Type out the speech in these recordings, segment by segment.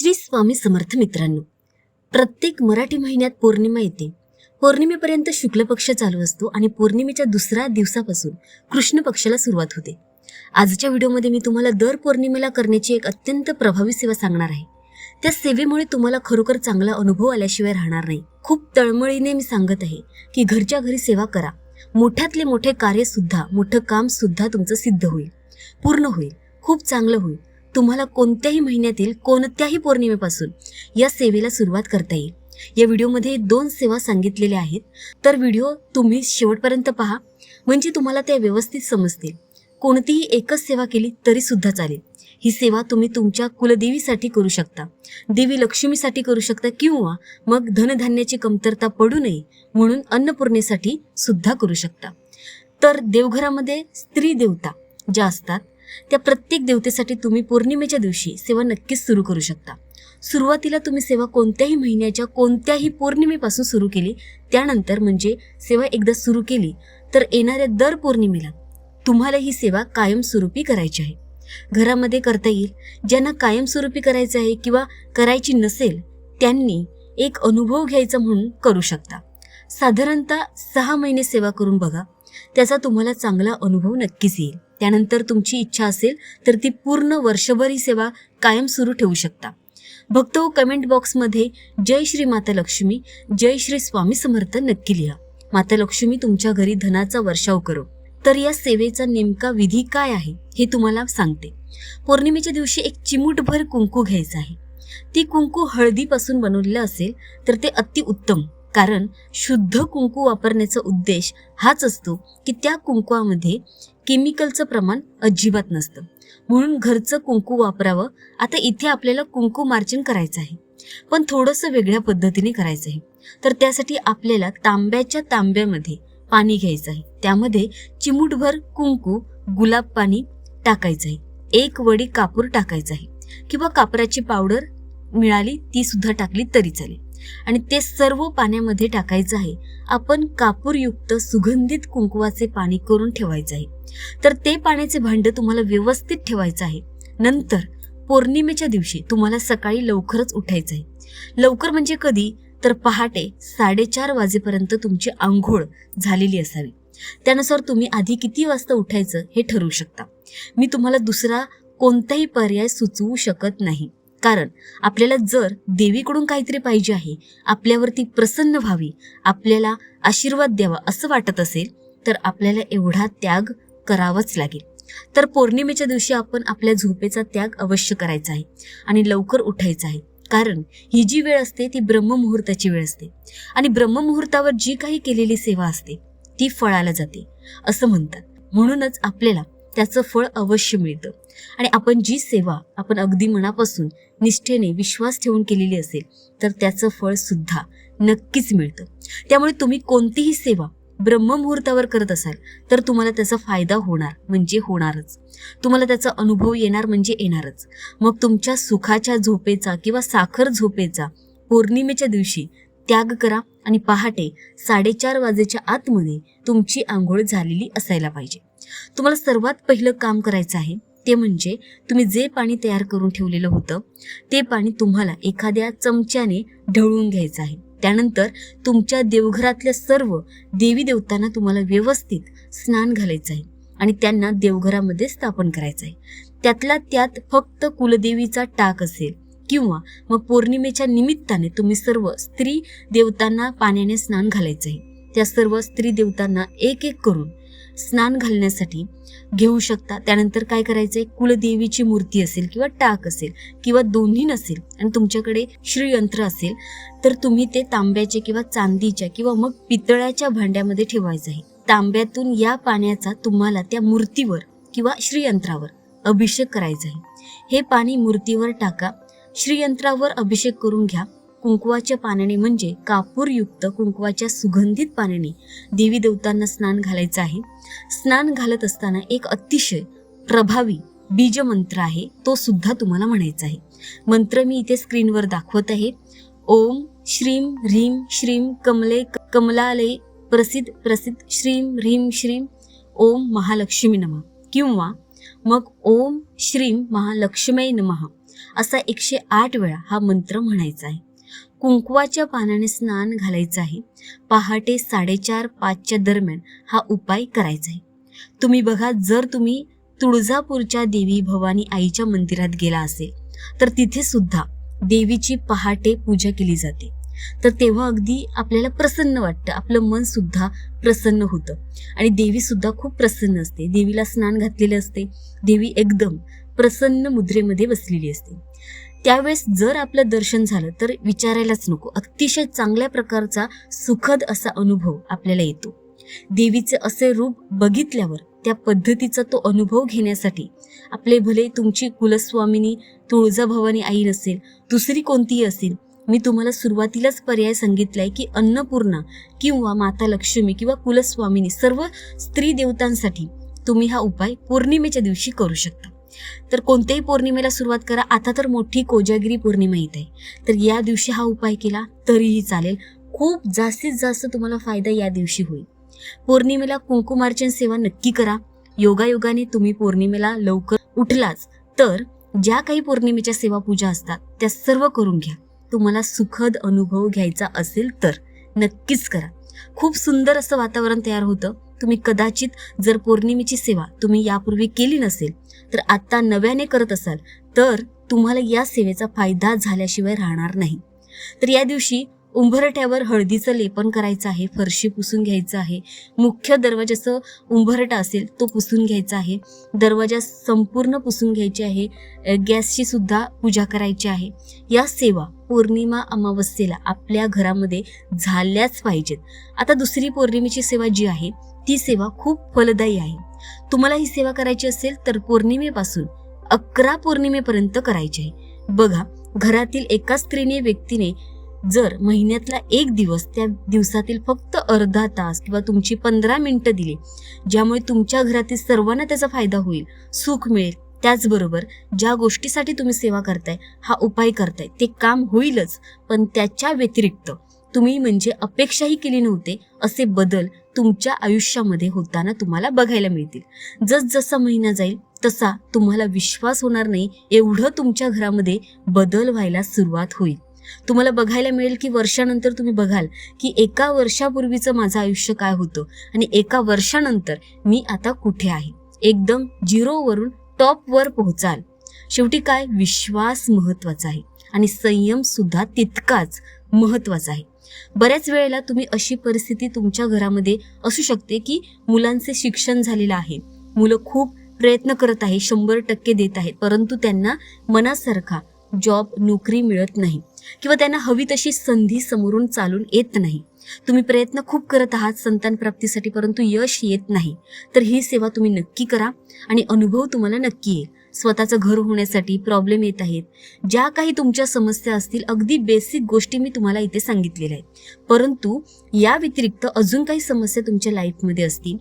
श्री स्वामी समर्थ मित्रांनो प्रत्येक मराठी महिन्यात पौर्णिमा येते. पौर्णिमेपर्यंत शुक्ल पक्ष चालू असतो आणि पौर्णिमेच्या दुसऱ्या दिवसापासून कृष्ण पक्षाला सुरुवात होते. आजच्या व्हिडिओमध्ये मी तुम्हाला दर पौर्णिमेला करण्याची एक अत्यंत प्रभावी सेवा सांगणार आहे. त्या सेवेमुळे तुम्हाला खरोखर चांगला अनुभव आल्याशिवाय राहणार नाही. खूप तळमळीने मी सांगत आहे की घरच्या घरी सेवा करा. मोठ्यातले मोठे कार्य सुद्धा मोठं काम सुद्धा तुमचं सिद्ध होईल. पूर्ण होईल. खूप चांगलं होईल. तुम्हाला कोणत्याही महिन्यातील कोणत्याही पौर्णिमेपासून या सेवेला सुरुवात करता येईल. या व्हिडिओमध्ये दोन सेवा सांगितलेल्या आहेत. तर व्हिडिओ तुम्ही शेवटपर्यंत पहा. म्हणजे तुम्हाला त्या व्यवस्थित समजतील. कोणतीही एकच सेवा केली तरी सुद्धा चालेल. ही सेवा तुम्ही तुमच्या कुलदेवीसाठी करू शकता. देवी लक्ष्मीसाठी करू शकता किंवा मग धनधान्याची कमतरता पडू नये म्हणून अन्नपूर्णेसाठी सुद्धा करू शकता. तर देवघरामध्ये स्त्री देवता ज्या असतात त्या प्रत्येक देवतेसाठी तुम्ही पौर्णिमेच्या दिवशी सेवा नक्कीच सुरू करू शकता. सुरुवातीला तुम्ही सेवा कोणत्याही महिन्याच्या कोणत्याही पौर्णिमेपासून सुरू केली त्यानंतर म्हणजे सेवा एकदा सुरू केली तर येणाऱ्या दर पौर्णिमेला तुम्हाला ही सेवा कायमस्वरूपी करायची आहे. घरामध्ये करता येईल. ज्यांना कायमस्वरूपी करायचं आहे किंवा करायची नसेल त्यांनी एक अनुभव घ्यायचा म्हणून करू शकता. साधारणतः सहा महिने सेवा करून बघा. त्याचा तुम्हाला चांगला अनुभव नक्कीच येईल. त्यानंतर तुमची इच्छा असेल तर ती पूर्ण वर्षभर ही सेवा कायम सुरू ठेवू शकता. भक्त हो कमेंट बॉक्समध्ये जय श्री माता लक्ष्मी जय श्री स्वामी समर्थ नक्की लिहा. माता लक्ष्मी तुमच्या घरी धनाचा वर्षाव करो. तर या सेवेचा नेमका विधी काय आहे हे तुम्हाला सांगते. पौर्णिमेच्या दिवशी एक चिमूटभर कुंकू घ्यायचं आहे. ती कुंकू हळदीपासून बनवलेलं असेल तर ते अतिउत्तम. कारण शुद्ध कुंकू वापरण्याचा उद्देश हाच असतो की त्या कुंकवामध्ये केमिकलचं प्रमाण अजिबात नसतं. म्हणून घरचं कुंकू वापरावं. आता इथे आपल्याला कुंकू मार्जिन करायचं आहे. पण थोडंसं वेगळ्या पद्धतीने करायचं आहे. तर त्यासाठी आपल्याला तांब्याच्या तांब्यामध्ये पाणी घ्यायचं आहे. त्यामध्ये चिमूटभर कुंकू गुलाब पाणी टाकायचं आहे. एक वडी कापूर टाकायचं आहे. किंवा कापराची पावडर मिळाली ती सुद्धा टाकली तरी चालेल. आणि ते सर्व पाण्यामध्ये टाकायचं आहे. आपण कापूरयुक्त सुगंधित कुंकवाचे पाणी करून ठेवायचं आहे. तर ते पाण्याचे भांड तुम्हाला व्यवस्थित ठेवायचं आहे. नंतर पौर्णिमेच्या दिवशी तुम्हाला सकाळी लवकरच उठायचं आहे. लवकर म्हणजे कधी? तर पहाटे साडेचार वाजेपर्यंत तुमची आंघोळ झालेली असावी. त्यानुसार तुम्ही आधी किती वाजता उठायचं हे ठरवू शकता. मी तुम्हाला दुसरा कोणताही पर्याय सुचवू शकत नाही. कारण आपल्याला जर देवीकडून काहीतरी पाहिजे आहे आपल्यावरती प्रसन्न व्हावी आपल्याला आशीर्वाद द्यावा असं वाटत असेल तर आपल्याला एवढा त्याग करावाच लागेल. तर पौर्णिमेच्या दिवशी आपण आपल्या झोपेचा त्याग अवश्य करायचा आहे आणि लवकर उठायचं आहे. कारण ही जी वेळ असते ती ब्रह्ममुहूर्ताची वेळ असते. आणि ब्रह्ममुहूर्तावर जी काही केलेली सेवा असते ती फळाला जाते असं म्हणतात. म्हणूनच आपल्याला त्याचं फळ अवश्य मिळतं. आणि आपण जी सेवा आपण अगदी मनापासून निष्ठेने विश्वास ठेवून केलेली असेल तर त्याचं फळ सुद्धा नक्कीच मिळतं. त्यामुळे तुम्ही कोणतीही सेवा ब्रह्ममुहूर्तावर करत असाल तर तुम्हाला त्याचा फायदा होणार म्हणजे होणारच. तुम्हाला त्याचा अनुभव येणार म्हणजे येणारच. मग तुमच्या सुखाच्या झोपेचा किंवा साखर झोपेचा पौर्णिमेच्या दिवशी त्याग करा आणि पहाटे साडेचार वाजेच्या आतमध्ये तुमची आंघोळ झालेली असायला पाहिजे. तुम्हाला सर्वात पहिलं काम करायचं आहे ते म्हणजे तुम्ही जे पाणी तयार करून ठेवलेलं होतं ते पाणी तुम्हाला एखाद्या चमच्याने ढवळून घ्यायचं आहे. त्यानंतर तुमच्या देवघरातल्या सर्व देवी देवतांना तुम्हाला व्यवस्थित स्नान घालायचं आहे आणि त्यांना देवघरामध्ये स्थापन करायचं आहे. त्यातला त्यात फक्त कुलदेवीचा टाक असेल किंवा मग पौर्णिमेच्या निमित्ताने तुम्ही सर्व स्त्री देवतांना पाण्याने स्नान घालायचं आहे. त्या सर्व स्त्री देवतांना एक एक करून स्नान घालण्यासाठी घेऊ शकता. त्यानंतर काय करायचंय? कुलदेवीची मूर्ती असेल किंवा टाक असेल किंवा दोन्ही नसेल आणि तुमच्याकडे श्रीयंत्र असेल तर तुम्ही ते तांब्याचे किंवा चांदीच्या किंवा मग पितळाच्या भांड्यामध्ये ठेवायचं आहे. तांब्यातून या पाण्याचा तुम्हाला त्या मूर्तीवर किंवा श्रीयंत्रावर अभिषेक करायचा आहे. हे पाणी मूर्तीवर टाका. श्रीयंत्रावर अभिषेक करून घ्या. कुंकवाच्या पाण्याने म्हणजे कापूरयुक्त कुंकवाच्या सुगंधित पाण्याने देवी देवतांना स्नान घालायचं आहे. स्नान घालत असताना एक अतिशय प्रभावी बीज मंत्र आहे तो सुद्धा तुम्हाला म्हणायचा आहे. मंत्र मी इथे स्क्रीनवर दाखवत आहे. ओम श्रीम ह्रीम श्रीम कमले कमलालय प्रसिद्ध प्रसिद्ध श्रीम ह्रीम श्रीम ओम महालक्ष्मी नमः किंवा मग ओम श्रीम महालक्ष्मी नमः असा एकशे आठ वेळा हा मंत्र म्हणायचा आहे. कुंकवाच्या पानाने स्नान घालायचं आहे. पहाटे साडेचार पाचच्या दरम्यान हा उपाय करायचा आहे. तुम्ही बघा जर तुम्ही तुळजापूरच्या देवी भवानी आईच्या मंदिरात गेला असेल तर तिथे सुद्धा देवीची पहाटे पूजा केली जाते. तर तेव्हा अगदी आपल्याला प्रसन्न वाटतं. आपलं मन सुद्धा प्रसन्न होतं. आणि देवी सुद्धा खूप प्रसन्न असते. देवीला स्नान घातलेलं असते. देवी एकदम प्रसन्न मुद्रेमध्ये बसलेली असते. त्यावेळेस जर आपलं दर्शन झालं तर विचारायलाच नको. अतिशय चांगल्या प्रकारचा सुखद असा अनुभव आपल्याला येतो. देवीचे असे रूप बघितल्यावर त्या पद्धतीचा तो अनुभव घेण्यासाठी आपले भले तुमची कुलस्वामिनी तुळजाभवानी आई नसेल दुसरी कोणतीही असेल मी तुम्हाला सुरुवातीलाच पर्याय सांगितलाय की अन्नपूर्णा किंवा माता लक्ष्मी किंवा कुलस्वामिनी सर्व स्त्री देवतांसाठी तुम्ही हा उपाय पौर्णिमेच्या दिवशी करू शकता. तर कोणत्याही पौर्णिमेला सुरुवात करा. आता तर मोठी कोजागिरी पौर्णिमा येत आहे. तर या दिवशी हा उपाय केला तरीही चालेल. खूप जास्तीत जास्त तुम्हाला फायदा या दिवशी होईल. पौर्णिमेला कुंकुमार्चन सेवा नक्की करा. योगायोगाने तुम्ही पौर्णिमेला लवकर उठलाच तर ज्या काही पौर्णिमेच्या सेवा पूजा असतात त्या सर्व करून घ्या. तुम्हाला सुखद अनुभव घ्यायचा असेल तर नक्कीच करा. खूप सुंदर असं वातावरण तयार होतं. तुम्ही कदाचित जर पौर्णिमेची सेवा तुम्ही यापूर्वी केली नसेल तर आत्ता नव्याने करत असाल तर तुम्हाला या सेवेचा फायदा झाल्याशिवाय राहणार नाही. तर या दिवशी उंबरट्यावर हळदीचं लेपन करायचं आहे फरशी पुसून घ्यायचं आहे. मुख्य दरवाजाचं उंबरटा असेल तो पुसून घ्यायचा आहे. दरवाजा संपूर्ण पुसून घ्यायची आहे. गॅसची सुद्धा पूजा करायची आहे. या सेवा पौर्णिमा अमावस्येला आपल्या घरामध्ये झाल्याच पाहिजेत. आता दुसरी पौर्णिमेची सेवा जी आहे ती सेवा खूप फलदायी आहे. तुम्हाला ही सेवा करायची असेल तर पौर्णिमेपासून अकरा पौर्णिमेपर्यंत करायची आहे. बघा घरातील एका स्त्रीने व्यक्तीने जर महिन्यातला एक दिवस त्या दिवसातील फक्त अर्धा तास किंवा तुमची पंधरा मिनिटं दिली ज्यामुळे तुमच्या घरातील सर्वांना त्याचा फायदा होईल सुख मिळेल. त्याचबरोबर ज्या गोष्टीसाठी तुम्ही सेवा करताय हा उपाय करताय ते काम होईलच. पण त्याच्या व्यतिरिक्त तुम्ही म्हणजे अपेक्षाही केली नव्हते असे बदल तुमच्या आयुष्यामध्ये होताना तुम्हाला बघायला मिळतील. जसजसा महिना जाईल तसा तुम्हाला विश्वास होणार नाही एवढं तुमच्या घरामध्ये बदल व्हायला सुरुवात होईल. तुम्हाला बघायला मिळेल की वर्षानंतर तुम्ही बघाल की एका वर्षापूर्वीचं माझं आयुष्य काय होतं आणि एका वर्षानंतर मी आता कुठे आहे. एकदम झिरोवरून टॉपवर पोहोचाल. शेवटी काय? विश्वास महत्त्वाचा आहे आणि संयम सुद्धा तितकाच महत्त्वाचा आहे. बऱ्याच वेळेला तुम्ही अशी परिस्थिती तुमच्या घरामध्ये असू शकते की मुलांचे शिक्षण झालेलं आहे. मुलं खूप प्रयत्न करत आहे शंभर टक्के देत आहेत परंतु त्यांना मनासारखा जॉब नोकरी मिळत नाही किंवा त्यांना हवी तशी संधी समोरून चालून येत नाही. तुम्ही प्रयत्न खूप करत आहात संतान प्राप्तीसाठी परंतु यश येत नाही. तर ही सेवा तुम्ही नक्की करा आणि अनुभव तुम्हाला नक्की येईल. स्वतःचं घर होण्यासाठी प्रॉब्लेम येत आहेत. ज्या काही तुमच्या समस्या असतील अगदी बेसिक गोष्टी मी तुम्हाला इथे सांगितलेल्या आहेत. परंतु या व्यतिरिक्त अजून काही समस्या तुमच्या लाईफमध्ये असतील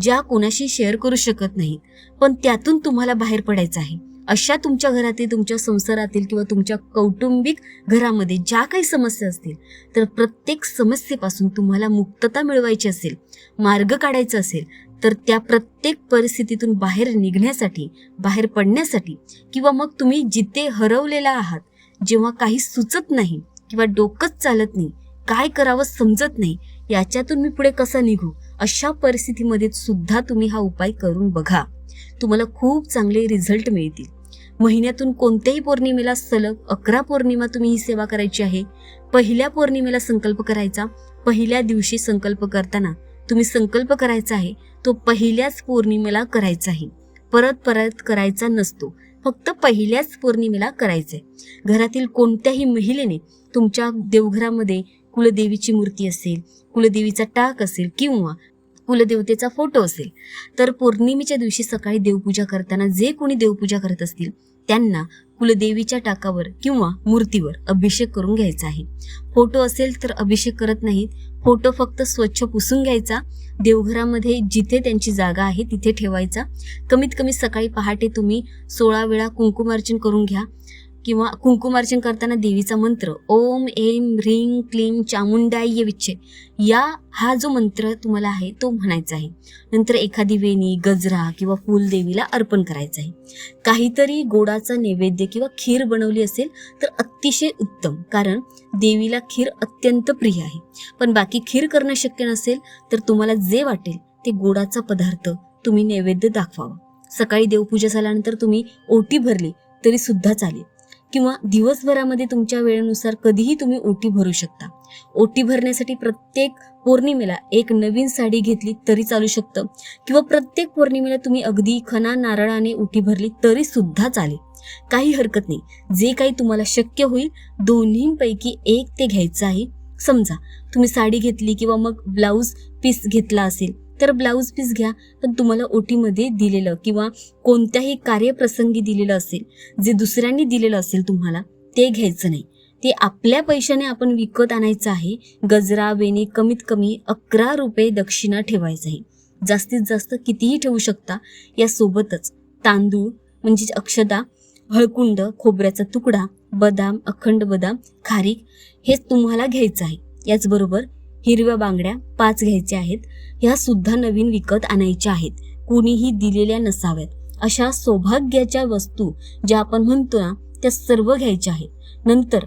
ज्या कोणाशी शेअर करू शकत नाहीत. पण त्यातून तुम्हाला बाहेर पडायचं आहे. अशा तुमच्या घरातील तुमच्या संसारातील किंवा तुमच्या कौटुंबिक घरामध्ये ज्या काही समस्या असतील तर प्रत्येक समस्येपासून तुम्हाला मुक्तता मिळवायची असेल मार्ग काढायचा असेल तर त्या प्रत्येक परिस्थितीतून बाहेर निघण्यासाठी बाहेर पडण्यासाठी किंवा मग तुम्ही जिथे हरवलेला आहात जेव्हा काही सुचत नाही किंवा डोकंच चालत नाही काय करावं समजत नाही याच्यातून मी पुढे कसं निघू? अशा परिस्थितीमध्ये सुद्धा तुम्ही हा उपाय करून बघा. तुम्हाला खूप चांगले रिझल्ट मिळतील. महिन्यातून कोणत्याही पौर्णिमेला सलग अकरा पौर्णिमा तुम्ही ही सेवा करायची आहे. पहिल्या पौर्णिमेला संकल्प करायचा. पहिल्या दिवशी संकल्प करताना तुम्ही संकल्प करायचा आहे तो पहिल्याच पौर्णिमेला करायचा आहे. परत परत करायचा नसतो. फक्त पहिल्याच पौर्णिमेला करायचंय. घरातील कोणत्याही महिलेने तुमच्या देवघरामध्ये कुलदेवीची मूर्ती असेल कुलदेवीचा टाक असेल किंवा कुलदेवतेचा फोटो असेल तर पौर्णिमेच्या दिवशी सकाळी देवपूजा करताना जे कोणी देवपूजा करत असतील त्यांना कुलदेवीच्या टाकावर किंवा मूर्तीवर अभिषेक करून घ्यायचा आहे. फोटो असेल तर अभिषेक करत नाहीत फोटो फक्त स्वच्छ पुसून घ्यायचा देवघरामध्ये जिथे त्यांची जागा आहे तिथे ठेवायचा. कमीत कमी सकाळी पहाटे तुम्ही सोळा वेळा कुंकुमार्चन करून घ्या. किंवा कुंकुमार्चन करताना देवीचा मंत्र ओम एम ह्रीम क्लीं चामुंडाय विच्छे या हा जो मंत्र तुम्हाला आहे तो म्हणायचा आहे. नंतर एखादी वेणी गजरा किंवा फूल देवीला अर्पण करायचं आहे. काहीतरी गोडाचा नैवेद्य किंवा खीर बनवली असेल तर अतिशय उत्तम कारण देवीला खीर अत्यंत प्रिय आहे. पण बाकी खीर करणं शक्य नसेल तर तुम्हाला जे वाटेल ते गोडाचा पदार्थ तुम्ही नैवेद्य दाखवावा. सकाळी देवपूजा झाल्यानंतर तुम्ही ओटी भरली तरी सुद्धा चालेल. किंवा दिवसभरामध्ये तुमच्या वेळेनुसार कधीही तुम्ही ओटी भरू शकता. ओटी भरण्यासाठी प्रत्येक पौर्णिमेला एक नवीन साडी घेतली तरी चालू शकतं. किंवा प्रत्येक पौर्णिमेला तुम्ही अगदी खना नारळाने ओटी भरली तरी सुद्धा चालेल. काही हरकत नाही. जे काही तुम्हाला शक्य होईल दोन्हीपैकी एक ते घ्यायचं आहे. समजा तुम्ही साडी घेतली किंवा मग ब्लाऊज पीस घेतला असेल तर ब्लाऊज पीस घ्या पण तुम्हाला ओटीमध्ये दिलेलं किंवा कोणत्याही कार्यप्रसंगी दिलेलं असेल जे दुसऱ्यांनी दिलेलं असेल तुम्हाला ते घ्यायचं नाही. ते आपल्या पैशाने आपण विकत आणायचं आहे गजरा वेणी कमीत कमी अकरा रुपये दक्षिणा ठेवायचं आहे. जास्तीत जास्त कितीही ठेवू शकता यासोबतच तांदूळ म्हणजे अक्षदा हळकुंड खोबऱ्याचा तुकडा बदाम अखंड बदाम खारीक हे तुम्हाला घ्यायचं आहे. याचबरोबर हिरव्या बांगड्या पाच घ्यायच्या आहेत. ह्या सुद्धा नवीन विकत आणायच्या आहेत. कुणीही दिलेल्या नसाव्यात. अशा सौभाग्याच्या वस्तू ज्या आपण म्हणतो ना त्या सर्व घ्यायच्या आहेत. नंतर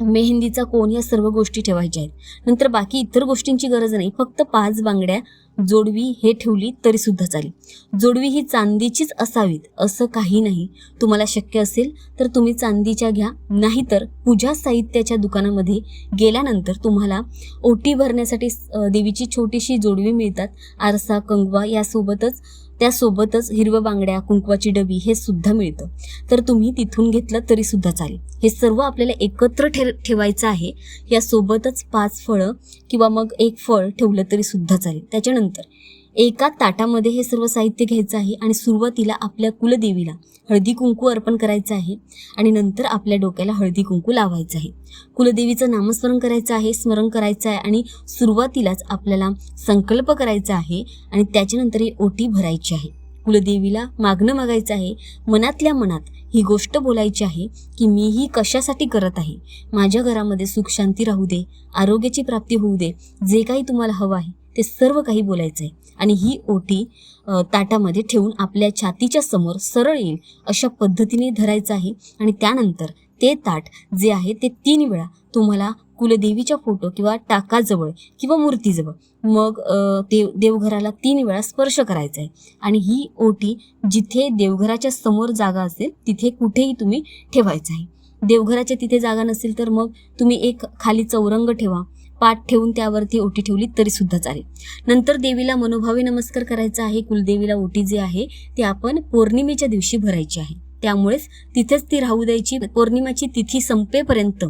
मेहंदीचा कोण या सर्व गोष्टी ठेवायच्या आहेत. नंतर बाकी इतर गोष्टींची गरज नाही. फक्त पाच बांगड्या जोडवी हे ठेवली तरी सुद्धा चालेल. जोडवी ही चांदीचीच असावीत असं काही नाही. तुम्हाला शक्य असेल तर तुम्ही चांदीच्या घ्या. नाहीतर पूजा साहित्याच्या दुकानामध्ये गेल्यानंतर तुम्हाला ओटी भरण्यासाठी देवीची छोटीशी जोडवी मिळतात. आरसा कंगवा यासोबतच त्यासोबतच हिरव्या बांगड्या कुंकवाची डबी हे सुद्धा मिळतं. तर तुम्ही तिथून घेतलं तरी सुद्धा चालेल. हे सर्व आपल्याला एकत्र ठे ठेवायचं आहे. यासोबतच पाच फळं किंवा मग एक फळ ठेवलं तरी सुद्धा चालेल. त्याच्यानंतर एका ताटामध्ये हे सर्व साहित्य घ्यायचं आहे आणि सुरुवातीला आपल्या कुलदेवीला हळदी कुंकू अर्पण करायचं आहे आणि नंतर आपल्या डोक्याला हळदी कुंकू लावायचं आहे. कुलदेवीचं नामस्मरण करायचं आहे स्मरण करायचं आहे आणि सुरुवातीलाच आपल्याला संकल्प करायचा आहे आणि त्याच्यानंतर ही ओटी भरायची आहे. कुलदेवीला मागणं मागायचं आहे मनातल्या मनात ही गोष्ट बोलायची आहे की मी ही कशासाठी करत आहे? माझ्या घरामध्ये सुख शांती राहू दे आरोग्याची प्राप्ती होऊ दे जे काही तुम्हाला हवं आहे ते सर्व काही बोलायचं आहे आणि ही ओटी ताटामध्ये ठेवून आपल्या छातीच्या समोर सरळ येईल अशा पद्धतीने धरायचं आहे. आणि त्यानंतर ते ताट जे आहे ते तीन वेळा तुम्हाला कुलदेवीच्या फोटो किंवा टाकाजवळ किंवा मूर्तीजवळ मग देव देवघराला तीन वेळा स्पर्श करायचा आहे आणि ही ओटी जिथे देवघराच्या समोर जागा असेल तिथे कुठेही तुम्ही ठेवायचं आहे देवघराच्या तिथे जागा नसेल तर मग तुम्ही एक खाली चौरंग ठेवा पाठ ठेवून त्यावरती ओटी ठेवली तरी सुद्धा चालेल. नंतर देवीला मनोभावे नमस्कार करायचा आहे. कुलदेवीला ओटी जी आहे ती आपण पौर्णिमेच्या दिवशी भरायची आहे. त्यामुळेच तिथेच ती राहू द्यायची. पौर्णिमाची तिथी संपेपर्यंत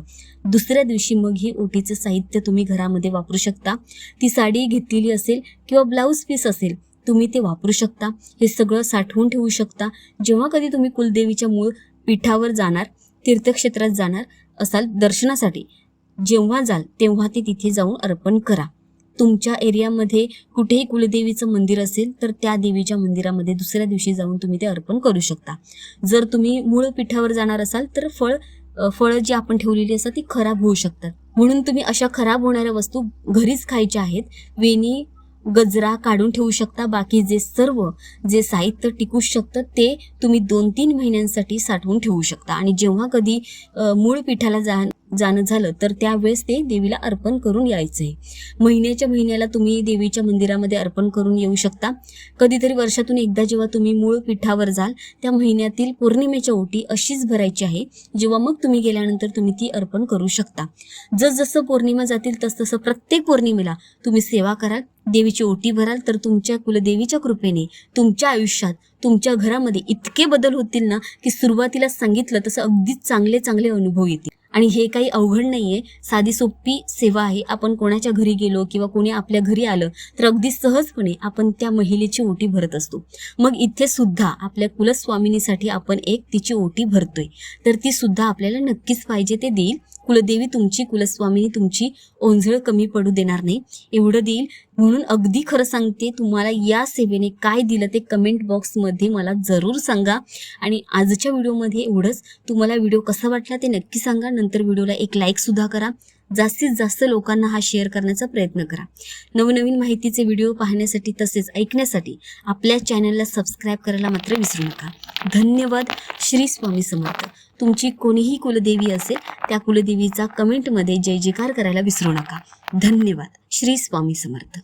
दुसऱ्या दिवशी मग ही ओटीचं साहित्य तुम्ही घरामध्ये वापरू शकता. ती साडी घेतलेली असेल किंवा ब्लाऊज पीस असेल तुम्ही ते वापरू शकता. हे सगळं साठवून ठेवू शकता. जेव्हा कधी तुम्ही कुलदेवीच्या मूळ पीठावर जाणार तीर्थक्षेत्रात जाणार असाल दर्शनासाठी जेव्हा जाल तेव्हा ते तिथे जाऊन अर्पण करा. तुमच्या एरियामध्ये कुठेही कुलदेवीचं मंदिर असेल तर त्या देवीच्या मंदिरामध्ये दुसऱ्या दिवशी जाऊन तुम्ही ते अर्पण करू शकता. जर तुम्ही मूळ पीठावर जाणार असाल तर फळ फळं जी आपण ठेवलेली असतात ती खराब होऊ शकतात. म्हणून तुम्ही अशा खराब होणाऱ्या वस्तू घरीच खायच्या आहेत. वेणी गजरा काढून ठेवू शकता. बाकी जे सर्व जे साहित्य टिकू शकतं ते तुम्ही दोन तीन महिन्यांसाठी साठवून ठेवू शकता. आणि जेव्हा कधी मूळ पीठाला जा जाणं झालं तर त्यावेळेस ते देवीला अर्पण करून यायचं. आहे महिन्याच्या महिन्याला तुम्ही देवीच्या मंदिरामध्ये अर्पण करून येऊ शकता. कधीतरी वर्षातून एकदा जेव्हा तुम्ही मूळ पीठावर जाल त्या महिन्यातील पौर्णिमेच्या ओटी अशीच भरायची आहे. जेव्हा मग तुम्ही गेल्यानंतर तुम्ही ती अर्पण करू शकता. जसजसं पौर्णिमा जातील तसतसं प्रत्येक पौर्णिमेला तुम्ही सेवा कराल देवीची ओटी भराल तर तुमच्या कुलदेवीच्या कृपेने तुमच्या आयुष्यात तुमच्या घरामध्ये इतके बदल होतील ना की सुरुवातीला सांगितलं तसं अगदीच चांगले चांगले अनुभव येतील. आणि हे काही अवघड नाहीये. साधी सोपी सेवा आहे. आपण कोणाच्या घरी गेलो किंवा कोणी आपल्या घरी आलं तर अगदी सहजपणे आपण त्या महिलेची ओटी भरत असतो. मग इथे सुद्धा आपल्या कुलस्वामिनीसाठी आपण एक तिची ओटी भरतोय. तर ती सुद्धा आपल्याला नक्कीच पाहिजे ते देईल. कुलदेवी तुमची कुलस्वामिनी तुमची ओंझळ कमी पडू देणार नाही. एवढं देईल. म्हणून अगदी खरं सांगते तुम्हाला या सेवेने काय दिलं ते कमेंट बॉक्समध्ये मला जरूर सांगा. आणि आजच्या व्हिडिओमध्ये एवढंच. तुम्हाला व्हिडिओ कसा वाटला ते नक्की सांगा. नंतर व्हिडिओला एक लाईकसुद्धा करा. जास्तीत जास्त लोकांना हा शेअर करण्याचा प्रयत्न करा. नवनवीन माहितीचे व्हिडिओ पाहण्यासाठी तसेच ऐकण्यासाठी आपल्या चॅनलला सबस्क्राईब करायला मात्र विसरू नका. धन्यवाद. श्री स्वामी समर्थ. तुमची कोणीही कुलदेवी असेल त्या कुलदेवीचा कमेंटमध्ये जय जयकार करायला विसरू नका. धन्यवाद. श्री स्वामी समर्थ.